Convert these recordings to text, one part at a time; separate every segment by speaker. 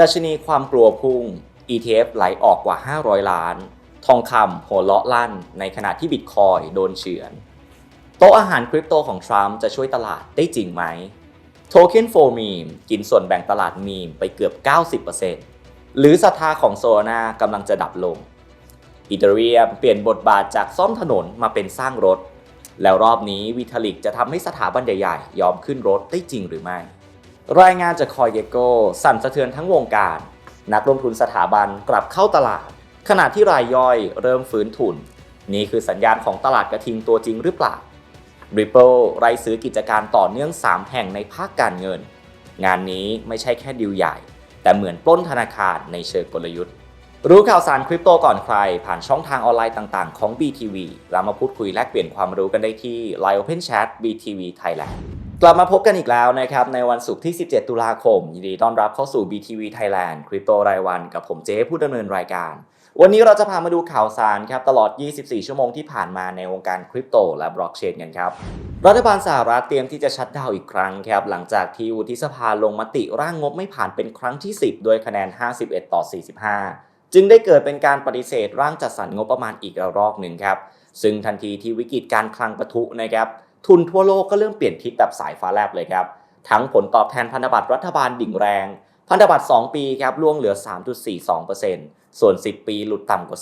Speaker 1: ดัชนีความกลัวพุ่ง ETF ไหลออกกว่า 500 ล้าน ทองคำหัวเราะลั่น ในขณะที่บิตคอยโดนเฉือน โต๊ะอาหารคริปโตของทรัมป์จะช่วยตลาดได้จริงไหมโทเค็นโฟมีมกินส่วนแบ่งตลาดมีมไปเกือบ 90%หรือศรัทธาของโซนากำลังจะดับลงอีเทเรียมเปลี่ยนบทบาทจากซ่อมถนนมาเป็นสร้างรถ แล้วรอบนี้วิทาลิกจะทำให้สถาบันใหญ่ๆยอมขึ้นรถได้จริงหรือไม่ รายงานจากคอยเกโกสั่นสะเทือนทั้งวงการ นักลงทุนสถาบันกลับเข้าตลาด ขณะที่รายย่อยเริ่มฟื้นทุน นี่คือสัญญาณของตลาดกระทิงตัวจริงหรือเปล่า Ripple ไรซื้อกิจการต่อเนื่อง 3 แห่งในภาคการเงิน งานนี้ไม่ใช่แค่ดิวใหญ่ แต่เหมือนปล้นธนาคารในเชิงกลยุทธ์ รู้ข่าวสารคริปโตก่อนใคร ผ่านช่องทางออนไลน์ต่างๆ ของ BTV เรามาพูดคุยแลกเปลี่ยนความรู้กันได้ที่ Line Open Chat BTV Thailand กลับมาพบกันอีกแล้วนะครับในวันศุกร์ที่ 17 ตุลาคม ยินดีต้อนรับเข้าสู่ BTV Thailand คริปโตรายวันกับผมเจ๊ผู้ดำเนินรายการ วันนี้เราจะพามาดูข่าวสารครับตลอด 24 ชั่วโมงที่ผ่านมาในวงการคริปโตและบล็อกเชนกันครับ รัฐบาลสหรัฐเตรียมที่จะชัดดาวอีกครั้งครับหลังจากที่วุฒิสภาลงมติร่างงบไม่ผ่านเป็นครั้งที่ 10 ด้วยคะแนน 51 ต่อ 45 จึงได้เกิดเป็นการปฏิเสธร่างจัดสรรงบประมาณอีกระลอกหนึ่งครับซึ่งทันทีที่วิกฤตการคลังปะทุนะครับ ทุนทั่วโลกก็เริ่มเปลี่ยนทิศแบบสายฟ้าแลบเลยครับทั้งผลตอบแทนพันธบัตรรัฐบาลดิ่งแรง พันธบัตร 2 ปีครับล่วงเหลือ 3.42%ส่วน 10 ปีหลุดต่ำกว่า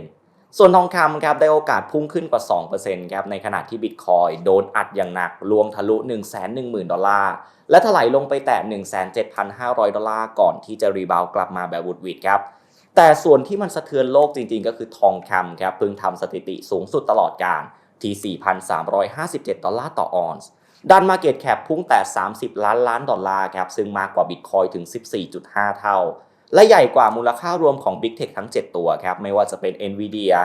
Speaker 1: 4%ส่วนทองคำครับได้โอกาสพุ่งขึ้นกว่า 2%ครับในขณะที่บิตคอยโดนอัดอย่างหนักรวมทะลุ 110,000 ดอลลาร์ และถลายลงไปแตะ 17,500 ดอลลาร์ก่อนที่จะรีบาวกลับมาแบบวุดวิดครับแต่ส่วนที่มันสะเทือนโลกจริงๆ ก็คือทองคำครับเพิ่งทำสถิติสูงสุดตลอดการ ที่ 4,357 ดอลลาร์ต่อออนซ์ดันมาเก็ตแคปพุ่งแต่ 30 ล้านล้านดอลลาร์ครับซึ่งมากกว่าบิตคอยถึง 14.5 เท่า และใหญ่กว่ามูลค่ารวมของ Big Tech ทั้ง 7 ตัวครับไม่ว่าจะเป็น Nvidia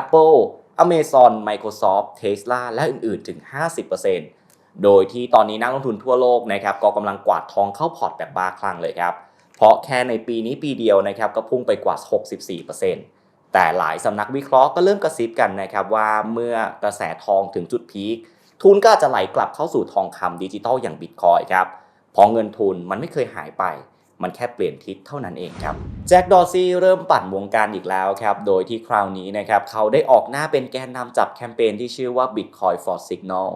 Speaker 1: Apple Amazon Microsoft Tesla และอื่นๆ ถึง 50%โดยที่ตอนนี้นักลงทุนทั่วโลกนะครับก็กำลังกวาดทองเข้าพอร์ตแบบบ้าคลั่งเลยครับเพราะแค่ในปีนี้ปีเดียวนะครับก็พุ่งไปกว่า 64% แต่หลายสำนักวิเคราะห์ก็เริ่มกระซิบกันนะครับว่าเมื่อกระแสทองถึงจุดพีคทุนก็จะไหลกลับเข้าสู่ทองคำดิจิตอลอย่างบิตคอยครับเพราะเงินทุนมันไม่เคยหายไป มันแค่เปลี่ยนทิศเท่านั้นเองครับแจ็คดอซี่เริ่มปั่นวงการอีกแล้วครับโดยที่คราวนี้นะครับเขาได้ออกหน้าเป็นแกนนำจับแคมเปญที่ชื่อว่า Bitcoin for Signal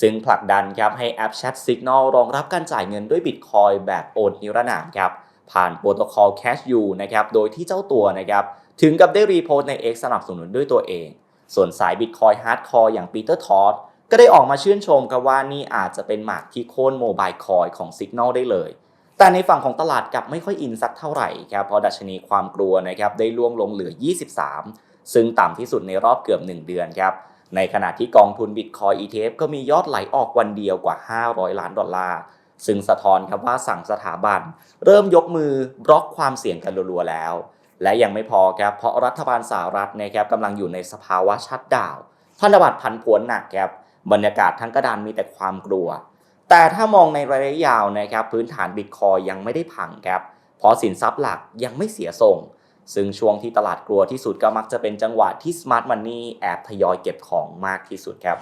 Speaker 1: ซึ่งผลักดันครับให้แอปแชท Signal รองรับการจ่ายเงินด้วย Bitcoin แบบโอนนิรนามครับผ่านโปรโตคอล Cash U นะครับโดยที่เจ้าตัวนะครับ ถึงกับได้รีโพสใน X สนับสนุนด้วยตัวเอง ส่วนสาย Bitcoin Hardcore อย่างปีเตอร์ทอ d ก็ได้ออกมาชื่นชมครับว่านี่อาจจะเป็นหมากที่โค่นโมบายคอยของ Signal ได้เลย แต่ในฝั่งของตลาดกลับไม่ค่อยอินสักเท่าไหร่ครับเพราะดัชนีความกลัวนะครับได้ล่วงลงเหลือ 23 ซึ่งต่ำที่สุดในรอบเกือบ 1 เดือนครับในขณะที่กองทุน Bitcoin ETF ก็มียอดไหลออกวันเดียวกว่า 500 ล้านดอลลาร์ซึ่งสะท้อนครับว่าสั่งสถาบัน เริ่มยกมือบล็อกความเสี่ยงกันรัวๆแล้ว และยังไม่พอครับเพราะรัฐบาลสหรัฐนะครับกำลังอยู่ในสภาวะชัดดาวน์พันธบัตรผันผวนหนักครับบรรยากาศทั้งกระดานมีแต่ความกลัว แต่ถ้ามองในระยะยาวนะครับพื้นฐานบิตคอยยังไม่ได้พังครับเพราะสินทรัพย์หลักยังไม่เสียทรงซึ่งช่วงที่ตลาดกลัวที่สุดก็มักจะเป็นจังหวะที่ Smart Money แอบทยอยเก็บของมากที่สุดครับ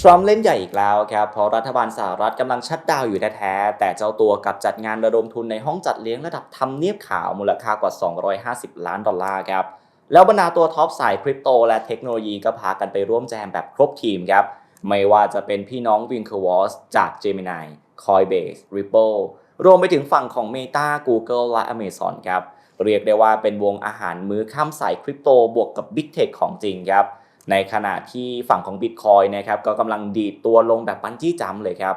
Speaker 1: ทรัมป์เล่นใหญ่อีกแล้วครับเพราะรัฐบาลสหรัฐกำลังชัดดาวอยู่แท้ๆแต่เจ้าตัวกลับจัดงานระดมทุนในห้องจัดเลี้ยงระดับทำเนียบขาวมูลค่ากว่า 250 ล้านดอลลาร์ครับแล้วบรรดาตัวท็อปสายคริปโตและเทคโนโลยีก็พากันไปร่วมแจมแบบครบทีมครับไม่ว่าจะเป็นพี่น้อง w i n k e w a l s จาก Gemini Coinbase Ripple รวมไปถึงฝั่งของ Meta Google และ Amazon ครับเรียกได้ว่าเป็นวงอาหารมื้อข้ามสายคริปโตบวกกับ Big Tech ของจริงครับ ในขณะที่ฝั่งของ Bitcoin นะครับก็กำลังดีดตัวลงแบบบันจี้จัมป์เลยครับ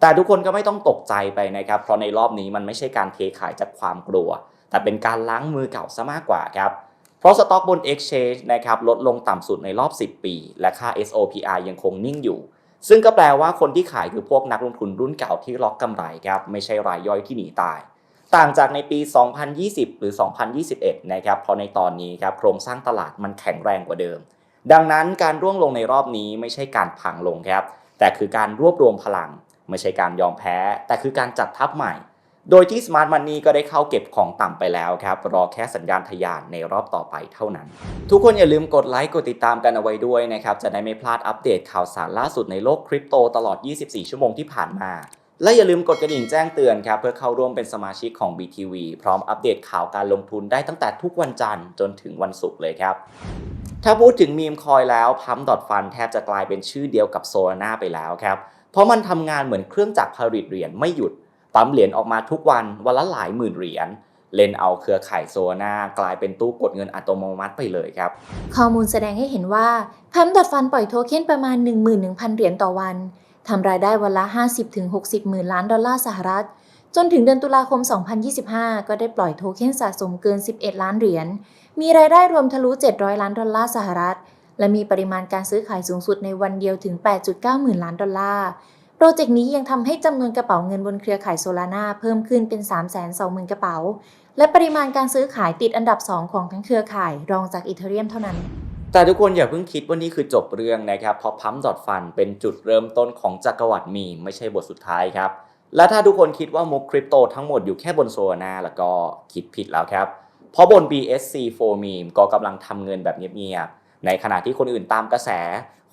Speaker 1: แต่ทุกคนก็ไม่ต้องตกใจไปนะครับ เพราะในรอบนี้มันไม่ใช่การเทขายจากความกลัว แต่เป็นการล้างมือเก่าซะมากกว่าครับ เพราะสต็อกบน Exchange นะครับลดลงต่ำสุดในรอบ 10 ปี และค่า SOPR ยังคงนิ่งอยู่ ซึ่งก็แปลว่าคนที่ขายคือพวกนักลงทุนรุ่นเก่าที่ล็อกกำไรครับไม่ใช่รายย่อยที่หนีตายต่างจากในปี 2020 หรือ 2021 นะครับ เพราะในตอนนี้ครับโครงสร้างตลาดมันแข็งแรงกว่าเดิม ดังนั้นการร่วงลงในรอบนี้ไม่ใช่การพังลงครับ แต่คือการรวบรวมพลัง ไม่ใช่การยอมแพ้ แต่คือการจัดทัพใหม่ โดยที่ Smart Money ก็ได้เข้าเก็บของต่ำไปแล้วครับ รอแค่สัญญาณทะยานในรอบต่อไปเท่านั้น ทุกคนอย่าลืมกดไลค์กดติดตามกันเอาไว้ด้วยนะครับ จะได้ไม่พลาดอัปเดตข่าวสารล่าสุดในโลกคริปโตตลอด 24 ชั่วโมงที่ผ่านมาและอย่าลืมกดกระดิ่งแจ้งเตือนครับเพื่อเข้าร่วมเป็นสมาชิกของ BTV พร้อมอัปเดตข่าวการลงทุนได้ตั้งแต่ทุกวันจันทร์จนถึงวันศุกร์เลยครับ ถ้าพูดถึงมีมคอยแล้วพัมดอทฟันแทบจะกลายเป็นชื่อเดียวกับโซลาร่าไปแล้วครับ เพราะมันทำงานเหมือนเครื่องจักรผลิตเหรียญไม่หยุดปั๊มเหรียญออกมาทุกวันวันละหลายหมื่นเหรียญเล่นเอาเครือข่ายโซน่ากลายเป็นตู้กดเงินอัตโนมัติไปเลยครับ
Speaker 2: ข้อมูลแสดงให้เห็นว่าพัมดอทฟันปล่อยโทเค็นประมาณ 11,000 เหรียญต่อวันทำรายได้วันละ 50-60 หมื่นล้านดอลลาร์สหรัฐ จนถึงเดือนตุลาคม 2025 ก็ได้ปล่อยโทเค็นสะสมเกิน 11 ล้านเหรียญ มีรายได้รวมทะลุ 700 ล้านดอลลาร์สหรัฐ และมีปริมาณการซื้อขายสูงสุดในวันเดียวถึง 8.9 หมื่นล้านดอลลาร์ โปรเจกต์นี้ยังทำให้จำนวนกระเป๋าเงินบนเครือข่ายโซลาร่าเพิ่มขึ้นเป็น 320,000 กระเป๋า และปริมาณการซื้อขายติดอันดับ 2 ของทั้งเครือข่าย รองจากอีเทเรียมเท่านั้น
Speaker 1: แต่ทุกคนอย่าเพิ่งคิดว่านี่คือจบเรื่องนะครับเพราะพัมดอทฟันเป็นจุดเริ่มต้นของจักรวรรดิมีไม่ใช่บทสุดท้ายครับ และถ้าทุกคนคิดว่ามุกคริปโตทั้งหมดอยู่แค่บนโซลาร่าแล้วก็คิดผิดแล้วครับ เพราะบน BSC 4 Meme ก็กำลังทำเงินแบบเงียบๆ ในขณะที่คนอื่นตามกระแส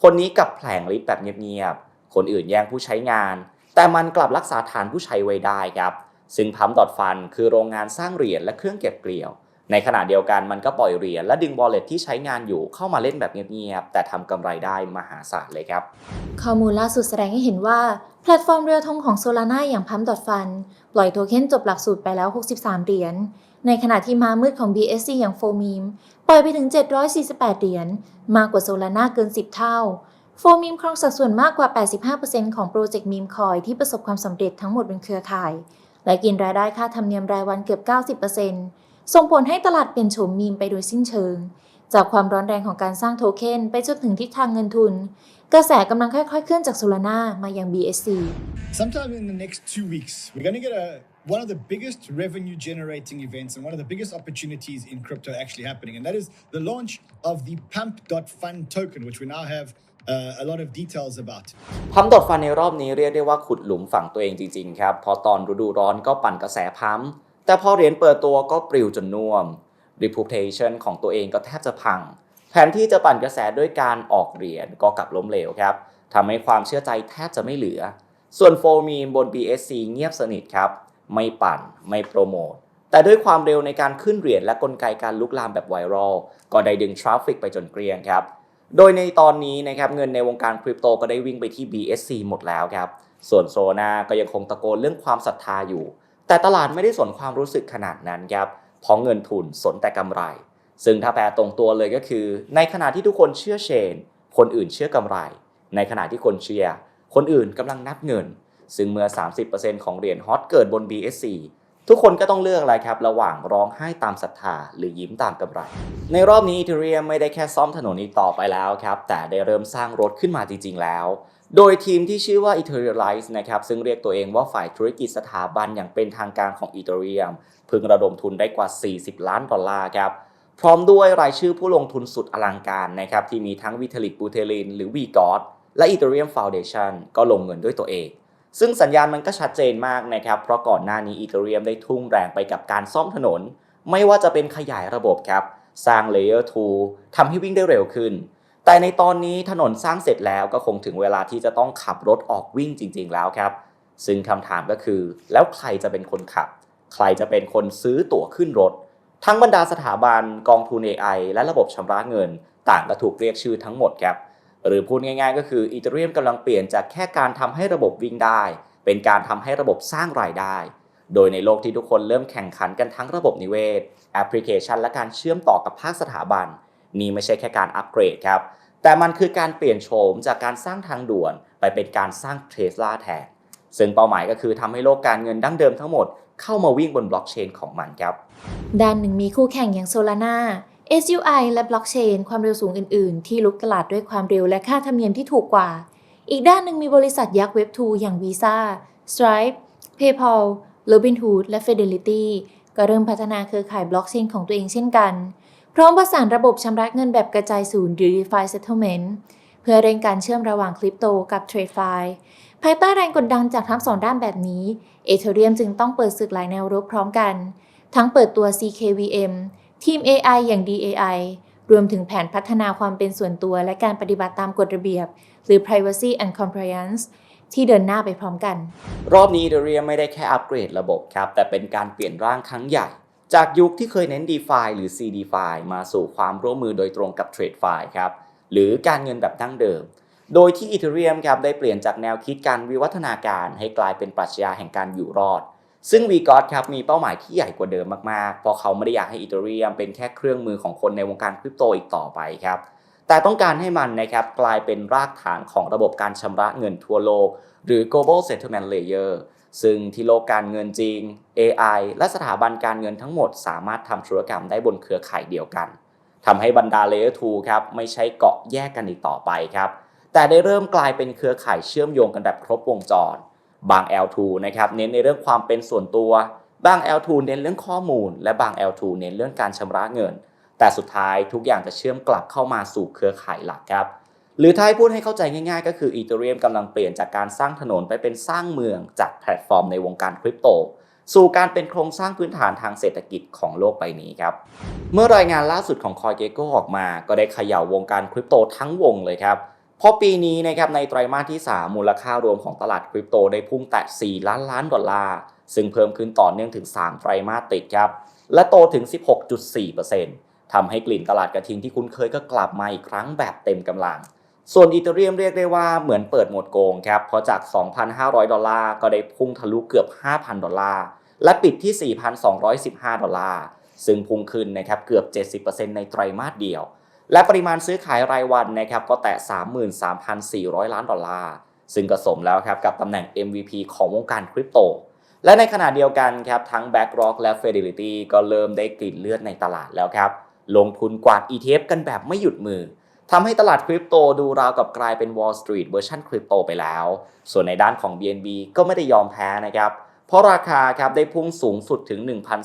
Speaker 1: คนนี้กับแผลงลิฟแบบเงียบๆ คนอื่นแย่งผู้ใช้งาน แต่มันกลับรักษาฐานผู้ใช้ไว้ได้ครับ ซึ่งพัมดอทฟันคือโรงงานสร้างเหรียญและเครื่องเก็บเกลียว ในขณะเดียวกันมันก็ปล่อยเหรียญและดึงบอลเลตที่ใช้งานอยู่เข้ามาเล่นแบบเงียบๆแต่ทำกำไรได้มหาศาลเลยครับ
Speaker 2: ข้อมูลล่าสุดแสดงให้เห็นว่า แพลตฟอร์มเรือธงของ Solana อย่างพัมดอทฟันปล่อยโทเค็นจบหลักสูตรไปแล้ว 63 เหรียญในขณะที่ม้ามืดของ BSC อย่าง f o m e m ปล่อยไปถึง 748 เหรียญมากกว่า Solana เกิน 10 เท่า f o m e m ครองสัดส่วนมากกว่า 85%ของโปรเจกต์มีมคอยที่ประสบความสำเร็จทั้งหมดบนเครือข่าย และกินรายได้ค่าธรรมเนียมรายวันเกือบ 90% ส่งผลให้ตลาดเปลี่ยนโฉมมีมไปโดยสิ้นเชิง จากความร้อนแรงของการสร้างโทเค็นไปจนถึงทิศทางเงินทุน กระแสกำลังค่อยๆเคลื่อนจาก Solana มายัง BSC
Speaker 3: Sometime in the next two weeks, we're going to get a one of the biggest revenue generating events and one of the biggest opportunities in crypto actually happening, and that is the launch of the Pump.Fun token, which we now have uh, a lot of details about.
Speaker 1: พัมดอทฟันในรอบนี้เรียกได้ว่าขุดหลุมฝังตัวเองจริงๆครับ พอตอนฤดูร้อนก็ปั่นกระแสพัม แต่พอเหรียญเปิดตัวก็ปลิวจนน่วม reputation ของตัวเองก็แทบจะพังแผนที่จะปั่นกระแสด้วยการออกเหรียญก็กลับล้มเหลวครับทำให้ความเชื่อใจแทบจะไม่เหลือ ส่วนโฟมีบน BSC เงียบสนิทครับ ไม่ปั่นไม่โปรโมท แต่ด้วยความเร็วในการขึ้นเหรียญและกลไกการลุกลามแบบไวรัลก็ได้ดึงทราฟฟิกไปจนเกลี้ยงครับ โดยในตอนนี้นะครับเงินในวงการคริปโตก็ได้วิ่งไปที่ BSC หมดแล้วครับ ส่วนโซนาก็ยังคงตะโกนเรื่องความศรัทธาอยู่ แต่ตลาดไม่ได้สนความรู้สึกขนาดนั้นครับเพราะเงินทุนสนแต่กำไร ซึ่งถ้าแปลตรงตัวเลยก็คือ ในขณะที่ทุกคนเชื่อเชน คนอื่นเชื่อกำไร ในขณะที่คนเชียร์คนอื่นกำลังนับเงิน ซึ่งเมื่อ 30%ของเหรียญฮอตเกิดบน BSC ทุกคนก็ต้องเลือกอะไรครับระหว่างร้องไห้ตามศรัทธา หรือยิ้มตามกำไร ในรอบนี้ Ethereum ไม่ได้แค่ซ่อมถนนอีกต่อไปแล้วครับแต่ได้เริ่มสร้างรถขึ้นมาจริง ๆ แล้ว โดยทีมที่ชื่อว่า Etherealize นะครับซึ่งเรียกตัวเองว่าฝ่ายธุรกิจสถาบันอย่างเป็นทางการของ Ethereum พึงระดมทุนได้กว่า 40 ล้านดอลลาร์ครับพร้อมด้วยรายชื่อผู้ลงทุนสุดอลังการนะครับที่มีทั้ง Vitalik Buterin หรือ v g o d และ Ethereum Foundation ก็ลงเงินด้วยตัวเอง ซึ่งสัญญาณมันก็ชัดเจนมากนะครับเพราะก่อนหน้านี้ Ethereum ได้ทุ่งแรงไปกับการซ่อมถนน ไม่ว่าจะเป็นขยายระบบครับสร้าง Layer 2ทำให้วิ่งได้เร็วขึ้น แต่ในตอนนี้ถนนสร้างเสร็จแล้วก็คงถึงเวลาที่จะต้องขับรถออกวิ่งจริง ๆ แล้วครับ ซึ่งคำถามก็คือ แล้วใครจะเป็นคนขับ ใครจะเป็นคนซื้อตั๋วขึ้นรถ ทั้งบรรดาสถาบันกองทุน AI และระบบชำระเงิน ต่างก็ถูกเรียกชื่อทั้งหมดครับ หรือพูดง่าย ๆ ก็คืออีเทเรียมกำลังเปลี่ยนจากแค่การทำให้ระบบวิ่งได้ เป็นการทำให้ระบบสร้างรายได้ โดยในโลกที่ทุกคนเริ่มแข่งขันกันทั้งระบบนิเวศ แอปพลิเคชัน และการเชื่อมต่อกับภาคสถาบัน นี่ไม่ใช่แค่การอัปเกรดครับ แต่มันคือการเปลี่ยนโฉมจากการสร้างทางด่วน ไปเป็นการสร้างเทสลาแทน ซึ่งเป้าหมายก็คือทำให้โลกการเงินดั้งเดิมทั้งหมดเข้ามาวิ่งบนบล็อกเชนของมันครับ
Speaker 2: ด้านหนึ่งมีคู่แข่งอย่าง Solana SUI และ Blockchain ความเร็วสูงอื่นๆ ที่ลุกตลาดด้วยความเร็วและค่าธรรมเนียมที่ถูกกว่า อีกด้านหนึ่งมีบริษัทยักษ์ Web2 อย่าง Visa Stripe PayPal Robinhood และ Fidelity ก็เริ่มพัฒนาเครือข่ายบล็อกเชนของตัวเองเช่นกัน พร้อมประสานระบบชำระเงินแบบกระจายศูนย์หรือ DeFi Settlement เพื่อเร่งการเชื่อมระหว่างคริปโตกับ TradeFi ภายใต้แรงกดดันจากทั้งสองด้านแบบนี้ Ethereum จึงต้องเปิดศึกหลายแนวรบพร้อมกัน ทั้งเปิดตัว CKVM ทีม AI อย่าง DAI รวมถึงแผนพัฒนาความเป็นส่วนตัวและการปฏิบัติตามกฎระเบียบ หรือ Privacy and Compliance ที่เดินหน้าไปพร้อมกัน
Speaker 1: รอบนี้ Ethereum ไม่ได้แค่อัปเกรดระบบครับ แต่เป็นการเปลี่ยนร่างครั้งใหญ่ จากยุคที่เคยเน้น DeFi หรือ CDFi มาสู่ความร่วมมือโดยตรงกับ TradeFi ครับหรือการเงินแบบดั้งเดิม โดยที่ Ethereum ครับได้เปลี่ยนจากแนวคิดการวิวัฒนาการให้กลายเป็นปรัชญาแห่งการอยู่รอด ซึ่ง v g o d ครับมีเป้าหมายที่ใหญ่กว่าเดิมมากๆ เพราะเขาไม่ได้อยากให้ Ethereum เป็นแค่เครื่องมือของคนในวงการคริปโตอีกต่อไปครับแต่ต้องการให้มันนะครับกลายเป็นรากฐานของระบบการชำระเงินทั่วโลก หรือ global settlement layer ซึ่งที่โลกการเงินจริง AI และสถาบันการเงินทั้งหมด สามารถทำธุรกรรมได้บนเครือข่ายเดียวกันทำให้บรรดา Layer 2ครับไม่ใช่เกาะแยกกันอีกต่อไปครับ แต่ได้เริ่มกลายเป็นเครือข่ายเชื่อมโยงกันแบบครบวงจร บาง L2 นะครับเน้นในเรื่องความเป็นส่วนตัว บาง L2 เน้นเรื่องข้อมูล และบาง L2 เน้นเรื่องการชำระเงิน แต่สุดท้ายทุกอย่างจะเชื่อมกลับเข้ามาสู่เครือข่ายหลักครับ หรือถ้าให้พูดให้เข้าใจง่ายๆ ก็คือ Ethereum กำลังเปลี่ยนจากการสร้างถนนไปเป็นสร้างเมืองจากแพลตฟอร์มในวงการคริปโต สู่การเป็นโครงสร้างพื้นฐานทางเศรษฐกิจของโลกใบนี้ครับ เมื่อรายงานล่าสุดของ CoinGecko ออกมา ก็ได้เขย่าวงการคริปโตทั้งวงเลยครับเพราะปีนี้นะครับในไตรมาสที่ 3 มูลค่ารวมของตลาดคริปโตได้พุ่งแตะ 4 ล้านล้านดอลลาร์ซึ่งเพิ่มขึ้นต่อเนื่องถึง 3 ไตรมาสติดครับ และโตถึง 16.4%ทำให้กลิ่นตลาดกระทิงที่คุ้นเคยก็กลับมาอีกครั้งแบบเต็มกำลัง ส่วนอีเทเรียมเรียกได้ว่าเหมือนเปิดโหมดโกงครับ เพราะจาก 2,500 ดอลลาร์ก็ได้พุ่งทะลุเกือบ 5,000 ดอลลาร์ และปิดที่ 4,215 ดอลลาร์ ซึ่งพุ่งขึ้นนะครับเกือบ 70%ในไตรมาสเดียว และปริมาณซื้อขายรายวันนะครับก็แตะ 33,400 ล้านดอลลาร์ ซึ่งก็สมแล้วครับกับตำแหน่ง MVP ของวงการคริปโต และในขณะเดียวกันครับทั้ง BlackRock และ Fidelity ก็เริ่มได้กลิ่นเลือดในตลาดแล้วครับ ลงทุนกวาด ETF กันแบบไม่หยุดมือ ทำให้ตลาดคริปโตดูราวกับกลายเป็น Wall Street เวอร์ชันคริปโตไปแล้ว ส่วนในด้านของ BNB ก็ไม่ได้ยอมแพ้นะครับ เพราะราคาครับได้พุ่งสูงสุดถึง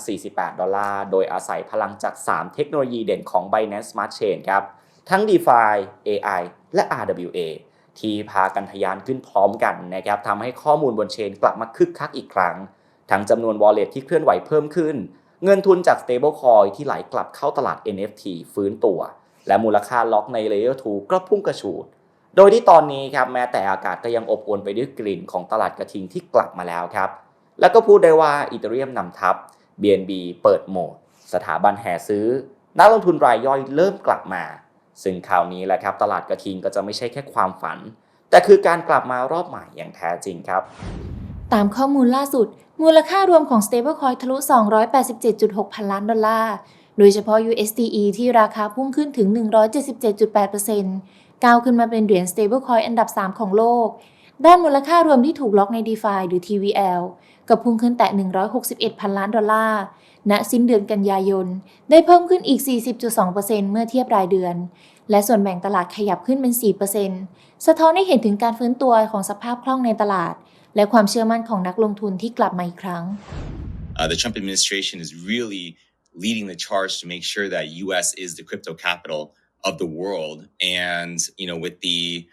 Speaker 1: 1,048 ดอลลาร์ โดยอาศัยพลังจาก 3 เทคโนโลยีเด่นของ Binance Smart Chain ครับ ทั้ง DeFi AI และ RWA ที่พากันทะยานขึ้นพร้อมกันนะครับทำให้ข้อมูลบนเชนกลับมาคึกคักอีกครั้ง ทั้งจำนวน wallet ที่เคลื่อนไหวเพิ่มขึ้น เงินทุนจาก stablecoin ที่ไหลกลับเข้าตลาด NFT ฟื้นตัว และมูลค่าล็อกใน Layer 2ก็พุ่งกระฉูด โดยที่ตอนนี้ครับแม้แต่อากาศก็ยังอบอวลไปด้วยกลิ่นของตลาดกระทิงที่กลับมาแล้วครับ แล้วก็พูดได้ว่าอีเทเรียมนำทัพ BNB เปิดโหมด สถาบันแห่ซื้อ นักลงทุนรายย่อยเริ่มกลับมา ซึ่งคราวนี้แหละครับตลาดกระทิงก็จะไม่ใช่แค่ความฝัน แต่คือการกลับมารอบใหม่อย่างแท้จริงครับ
Speaker 2: ตามข้อมูลล่าสุด มูลค่ารวมของ stablecoin ทะลุ 287.6 พันล้านดอลลาร์ โดยเฉพาะ USDE ที่ราคาพุ่งขึ้นถึง 177.8%ก้าวขึ้นมาเป็นเหรียญ stablecoin อันดับ 3 ของโลก ด้านมูลค่ารวมที่ถูกล็อกใน DeFi หรือ TVL ก็พุ่งขึ้นแต่ 161 พันล้านดอลลาร์ ณ สิ้นเดือนกันยายน ได้เพิ่มขึ้นอีก 40.2%เมื่อเทียบรายเดือน และส่วนแบ่งตลาดขยับขึ้นเป็น 4%สะท้อนให้เห็นถึงการฟื้นตัวของสภาพคล่องในตลาด และความเชื่อมั่นของนักลงทุนที่กลับมาอีกครั้ง
Speaker 4: Uh, the Trump administration is really leading the charge to make sure that U.S. is the crypto capital of the world, and you know, with the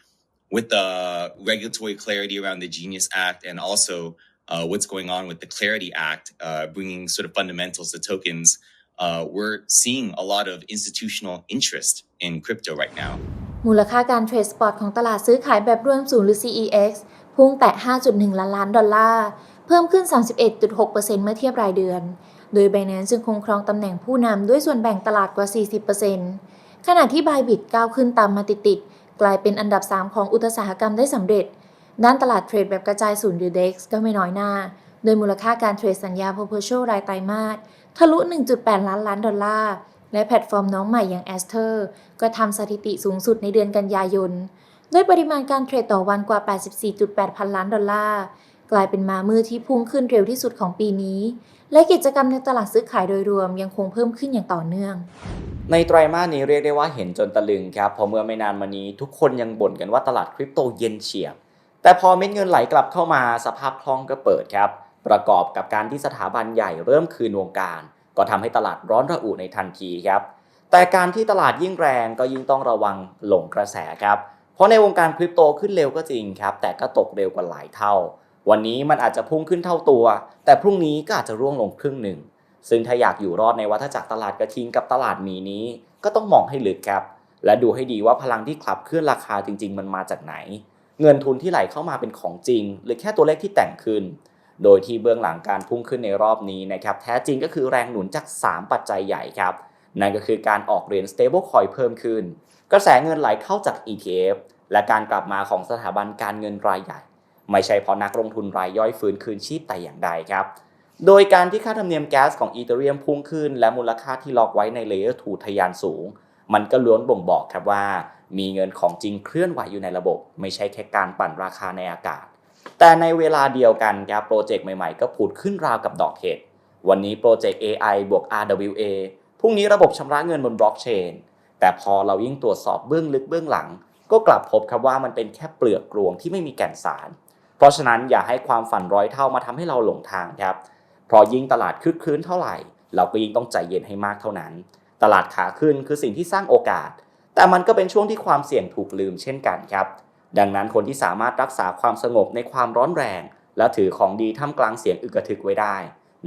Speaker 4: with the regulatory clarity around the Genius Act, and also uh, what's going on with the Clarity Act, uh, bringing sort of fundamentals to tokens, uh, we're seeing a lot of institutional interest in crypto right now.
Speaker 2: มูลค่าการเทรดสปอตของตลาดซื้อขายแบบรวมศูนย์หรือ CEX พุ่งแตะ 5.1 ล้านล้านดอลลาร์ เพิ่มขึ้น 31.6%เมื่อเทียบรายเดือน โดย Binance จึงคงครองตำแหน่งผู้นำด้วยส่วนแบ่งตลาดกว่า 40%ขณะที่ Bybit ก้าวขึ้นตามมาติดๆ กลายเป็นอันดับ 3 ของอุตสาหกรรมได้สำเร็จ ด้านตลาดเทรดแบบกระจายศูนย์หรือ DEX ก็ไม่น้อยหน้า โดยมูลค่าการเทรดสัญญา Perpetual รายไตรมาสทะลุ 1.8 ล้านล้านดอลลาร์ และแพลตฟอร์มน้องใหม่อย่าง Aster ก็ทำสถิติสูงสุดในเดือนกันยายนด้วยปริมาณการเทรดต่อวันกว่า 84.8 พันล้านดอลลาร์ กลายเป็นมามือที่พุ่งขึ้นเร็วที่สุดของปีนี้ และกิจกรรมในตลาดซื้อขายโดยรวมยังคงเพิ่มขึ้นอย่างต่อเนื่อง
Speaker 1: ในไตรมาสนี้เรียกได้ว่าเห็นจนตะลึงครับพอเมื่อไม่นานมานี้ ทุกคนยังบ่นกันว่าตลาดคริปโตเย็นเฉียบ แต่พอเม็ดเงินไหลกลับเข้ามาสภาพคล่องก็เปิดครับ ประกอบกับการที่สถาบันใหญ่เริ่มคืนวงการ ก็ทำให้ตลาดร้อนระอุในทันทีครับ แต่การที่ตลาดยิ่งแรงก็ยิ่งต้องระวังหลงกระแสครับ เพราะในวงการคริปโตขึ้นเร็วก็จริงครับ แต่ก็ตกเร็วกว่าหลายเท่า วันนี้มันอาจจะพุ่งขึ้นเท่าตัว แต่พรุ่งนี้ก็อาจจะร่วงลงครึ่งหนึ่ง ซึ่งถ้าอยากอยู่รอดในวัฏจักรตลาดกระทิงกับตลาดมีนี้ ก็ต้องมองให้ลึกครับ และดูให้ดีว่าพลังที่ขับเคลื่อนราคาจริง ๆ มันมาจากไหน เงินทุนที่ไหลเข้ามาเป็นของจริง หรือแค่ตัวเลขที่แต่งขึ้น โดยที่เบื้องหลังการพุ่งขึ้นในรอบนี้นะครับแท้จริงก็คือแรงหนุนจาก 3 ปัจจัยใหญ่ครับนั่นก็คือการออกเหรียญ stablecoin เพิ่มขึ้น กระแสเงินไหลเข้าจาก ETF และการกลับมาของสถาบันการเงินรายใหญ่ ไม่ใช่เพราะนักลงทุนรายย่อยฟื้นคืนชีพแต่อย่างใดครับ โดยการที่ค่าธรรมเนียมแก๊สของอีเทเรียมพุ่งขึ้น และมูลค่าที่ล็อกไว้ในเลเยอร์2ทะยานสูง มันก็ล้วนบ่งบอกครับว่า มีเงินของจริงเคลื่อนไหวอยู่ในระบบ ไม่ใช่แค่การปั่นราคาในอากาศ แต่ในเวลาเดียวกันครับโปรเจกต์ใหม่ๆ ก็ผุดขึ้นราวกับดอกเห็ดวันนี้โปรเจกต์ AI บวก RWA พรุ่งนี้ระบบชำระเงินบนบล็อกเชนแต่พอเรายิ่งตรวจสอบเบื้องลึกเบื้องหลัง ก็กลับพบครับว่ามันเป็นแค่เปลือกกลวงที่ไม่มีแก่นสาร เพราะฉะนั้นอย่าให้ความฝันร้อยเท่ามาทำให้เราหลงทางครับเพราะยิ่งตลาดคึกคืนเท่าไหร่ เราก็ยิ่งต้องใจเย็นให้มากเท่านั้น ตลาดขาขึ้นคือสิ่งที่สร้างโอกาส แต่มันก็เป็นช่วงที่ความเสี่ยงถูกลืมเช่นกันครับ ดังนั้นคนที่สามารถรักษาความสงบในความร้อนแรง และถือของดีท่ามกลางเสียงอึกกระทึกไว้ได้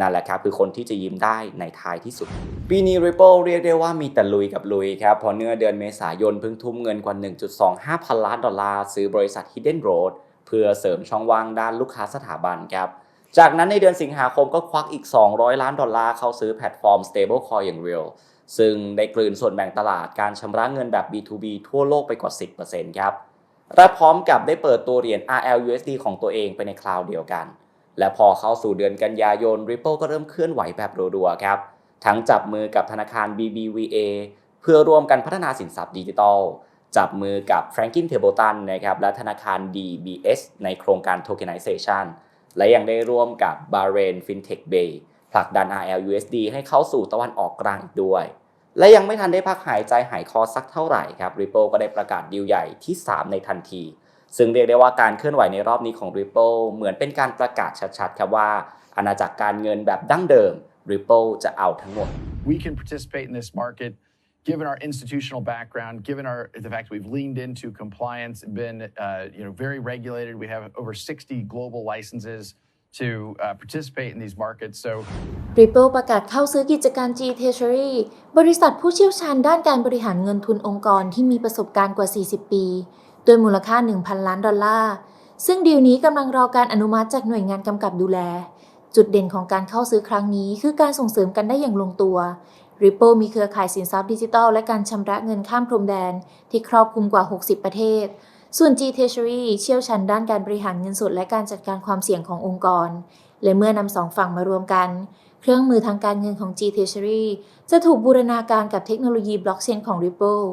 Speaker 1: นั่นแหละครับคือคนที่จะยิ้มได้ในท้ายที่สุด ปีนี้ Ripple เรียกได้ว่ามีแต่ลุยกับลุยครับพราะเนื้อเดือนเมษายนเพิ่งทุ่มเงินกว่า 1.25 พันล้านดอลลาร์ซื้อบริษัท Hidden Road พื่อเสริมช่องว่างด้านลูกค้าสถาบันครับจากนั้นในเดือนสิงหาคมก็ควักอีก 200 ล้านดอลลาร์เข้าซื้อแพลตฟอร์ม stablecoin อย่าง Real ซึ่งได้กลืนส่วนแบ่งตลาดการชำระเงินแบบ B2B ทั่วโลกไปกว่า 10%ครับและพร้อมกับได้เปิดตัวเหรียญ RLUSD ของตัวเองไปในคลาวด์เดียวกัน และพอเข้าสู่เดือนกันยายน Ripple ก็เริ่มเคลื่อนไหวแบบรัวๆครับ ทั้งจับมือกับธนาคาร BBVA เพื่อร่วมกันพัฒนาสินทรัพย์ดิจิทัล จับมือกับ Franklin Templeton นะครับและธนาคาร DBS ในโครงการ Tokenization และยังได้ร่วมกับ Bahrain Fintech Bay ผลักดัน RLUSD ให้เข้าสู่ตะวันออกกลางอีกด้วย และยังไม่ทันได้พักหายใจหายคอสักเท่าไหร่ครับ Ripple ก็ได้ประกาศดีลใหญ่ที่ 3 ในทันที ซึ่งเรียกได้ว่าการเคลื่อนไหวในรอบนี้ของ Ripple เหมือนเป็นการประกาศชัดๆครับว่าอาณาจักรการเงินแบบดั้งเดิม Ripple จะเอาทั้งหมด
Speaker 5: we can participate in this market given our institutional background, given our the fact that we've leaned into compliance, been uh, you know very regulated. We have over 60 global licenses to uh, participate in these markets. So
Speaker 2: Ripple ประกาศเข้าซื้อกิจการ G Treasury บริษัทผู้เชี่ยวชาญด้านการบริหารเงินทุนองค์กรที่มีประสบการณ์กว่า 40 ปีด้วยมูลค่า 1,000 ล้านดอลลาร์ ซึ่งดีลนี้กำลังรอการอนุมัติจากหน่วยงานกำกับดูแล จุดเด่นของการเข้าซื้อครั้งนี้คือการส่งเสริมกันได้อย่างลงตัว Ripple มีเครือข่ายสินทรัพย์ดิจิทัล และการชำระเงินข้ามพรมแดน ที่ครอบคลุมกว่า 60 ประเทศ ส่วน G Treasury เชี่ยวชาญด้านการบริหารเงินสดและการจัดการความเสี่ยงขององค์กร และเมื่อนำสองฝั่งมารวมกัน เครื่องมือทางการเงินของ G Treasury จะถูกบูรณาการกับเทคโนโลยีบล็อกเชนของ Ripple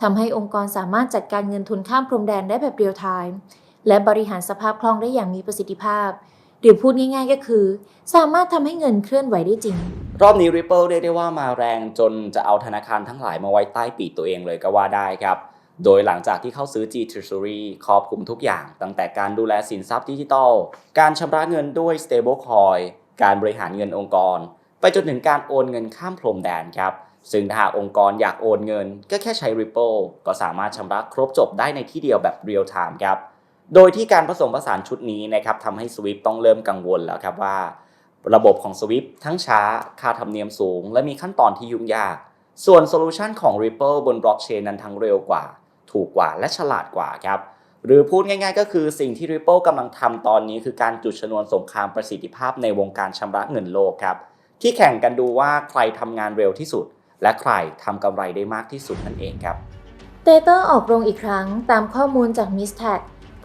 Speaker 2: ทำให้องค์กรสามารถจัดการเงินทุนข้ามพรมแดนได้แบบเรียลไทม์และบริหารสภาพคล่องได้อย่างมีประสิทธิภาพ หรือพูดง่ายๆก็คือ สามารถทำให้เงินเคลื่อนไหวได้จริง
Speaker 1: รอบนี้ Ripple เรียกได้ว่ามาแรงจนจะเอาธนาคารทั้งหลายมาไว้ใต้ปีกตัวเองเลยก็ว่าได้ครับ โดยหลังจากที่เข้าซื้อ G Treasury ครอบคลุมทุกอย่าง ตั้งแต่การดูแลสินทรัพย์ดิจิทัล การชำระเงินด้วย stablecoin การบริหารเงินองค์กร ไปจนถึงการโอนเงินข้ามพรมแดนครับซึ่งถ้าหากองค์กรอยากโอนเงิน ก็แค่ใช้ Ripple ก็สามารถชำระครบจบได้ในที่เดียวแบบ real time ครับ โดยที่การผสมผสานชุดนี้นะครับทำให้ Swift ต้องเริ่มกังวลแล้วครับว่า ระบบของ Swift ทั้งช้าค่าธรรมเนียมสูง และมีขั้นตอนที่ยุ่งยาก ส่วนโซลูชันของ Ripple บนบล็อกเชนนั้นทั้งเร็วกว่า ถูกกว่าและฉลาดกว่าครับหรือพูดง่ายๆ ก็คือสิ่งที่ Ripple กำลังทำตอนนี้คือการจุดชนวนสงครามประสิทธิภาพในวงการชำระเงินโลกครับที่แข่งกันดูว่าใครทำงานเร็วที่สุด และใครทำกำไรได้มากที่สุดนั่นเองครับ
Speaker 2: เตเตอร์ออกโรงอีกครั้งตามข้อมูลจาก m i s t a g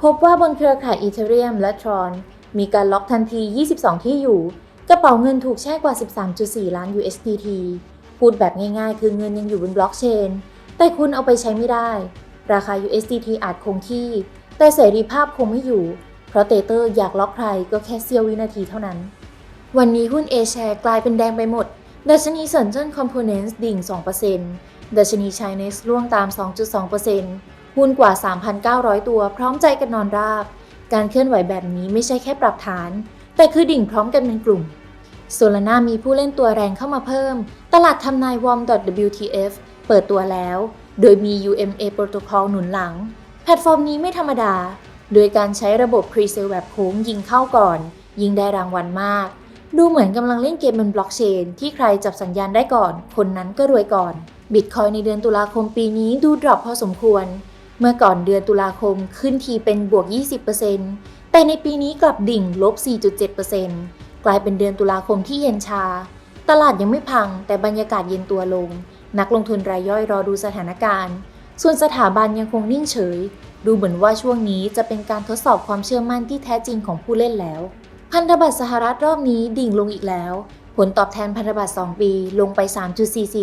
Speaker 2: พบว่าบนเครือข่าย Ethereum และ Tron มีการล็อกทันที 22 ที่อยู่ กระเป๋าเงินถูกแช่กว่า 13.4 ล้าน USDT พูดแบบง่ายๆ คือเงินยังอยู่บนบล็อกเชน แต่คุณเอาไปใช้ไม่ได้ ราคา USDT อาจคงที่ แต่เสรีภาพคงไม่อยู่ เพราะเตเตอร์อยากล็อกใครก็แค่เสี้ยววินาทีเท่านั้น วันนี้หุ้น A share กลายเป็นแดงไปหมด ดัชนีเซินเจิ้นคอมโพเนนต์ดิ่ง 2%ดัชนี Chinese ร่วงตาม 2.2% หุ้นกว่า 3,900 ตัวพร้อมใจกันนอนราบ การเคลื่อนไหวแบบนี้ไม่ใช่แค่ปรับฐาน แต่คือดิ่งพร้อมกันเป็นกลุ่มโซลาร่ามีผู้เล่นตัวแรงเข้ามาเพิ่ม ตลาดทำนายวอม .wtf เปิดตัวแล้ว โดยมี UMA Protocol หนุนหลัง แพลตฟอร์มนี้ไม่ธรรมดา โดยการใช้ระบบ Pre-sale แบบโค้งยิงเข้าก่อน ยิงได้รางวัลมาก ดูเหมือนกำลังเล่นเกมบนบล็อกเชน ที่ใครจับสัญญาณได้ก่อน คนนั้นก็รวยก่อนบิตคอยในเดือนตุลาคมปีนี้ดูดรอปพอสมควร เมื่อก่อนเดือนตุลาคมขึ้นทีเป็นบวก 20%แต่ในปีนี้กลับดิ่งลบ 4.7%กลายเป็นเดือนตุลาคมที่เย็นชา ตลาดยังไม่พังแต่บรรยากาศเย็นตัวลง นักลงทุนรายย่อยรอดูสถานการณ์ ส่วนสถาบันยังคงนิ่งเฉย ดูเหมือนว่าช่วงนี้จะเป็นการทดสอบความเชื่อมั่นที่แท้จริงของผู้เล่นแล้ว พันธบัตรสหรัฐรอบนี้ดิ่งลงอีกแล้ว ผลตอบแทนพันธบัตร2ปีลงไป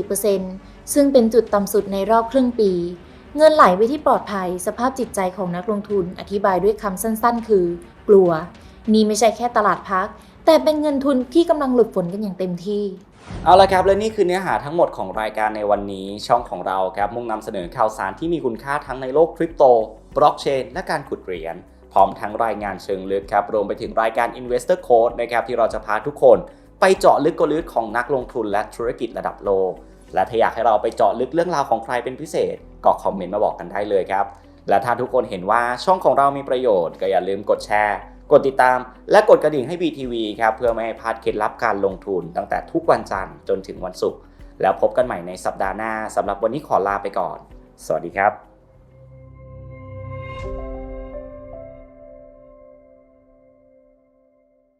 Speaker 2: 3.44%ซึ่งเป็นจุดต่ำสุดในรอบครึ่งปี เงินไหลไปที่ปลอดภัย สภาพจิตใจของนักลงทุนอธิบายด้วยคำสั้น ๆ คือ กลัว นี่ไม่ใช่แค่ตลาดพัก แต่เป็นเงินทุนที่กำลังหลุดฝนกันอย่างเต็มที่
Speaker 1: เอาละครับ และนี่คือเนื้อหาทั้งหมดของรายการในวันนี้ ช่องของเราครับมุ่งนำเสนอข่าวสารที่มีคุณค่าทั้งในโลกคริปโต บล็อกเชน และการขุดเหรียญพร้อมทั้งรายงานเชิงลึกครับรวมไปถึงรายการ Investor Code นะครับที่เราจะพาทุกคนไปเจาะลึกกลยุทธ์ของนักลงทุนและธุรกิจระดับโลก และถ้าอยากให้เราไปเจาะลึกเรื่องราวของใครเป็นพิเศษ ก็คอมเมนต์มาบอกกันได้เลยครับ และถ้าทุกคนเห็นว่าช่องของเรามีประโยชน์ก็อย่าลืมกดแชร์ กดติดตาม และกดกระดิ่งให้ BTV ครับเพื่อไม่ให้พลาดเคล็ดลับการลงทุน ตั้งแต่ทุกวันจันทร์จนถึงวันศุกร์แล้วพบกันใหม่ในสัปดาห์หน้าสำหรับวันนี้ขอลาไปก่อน สวัสดีครับ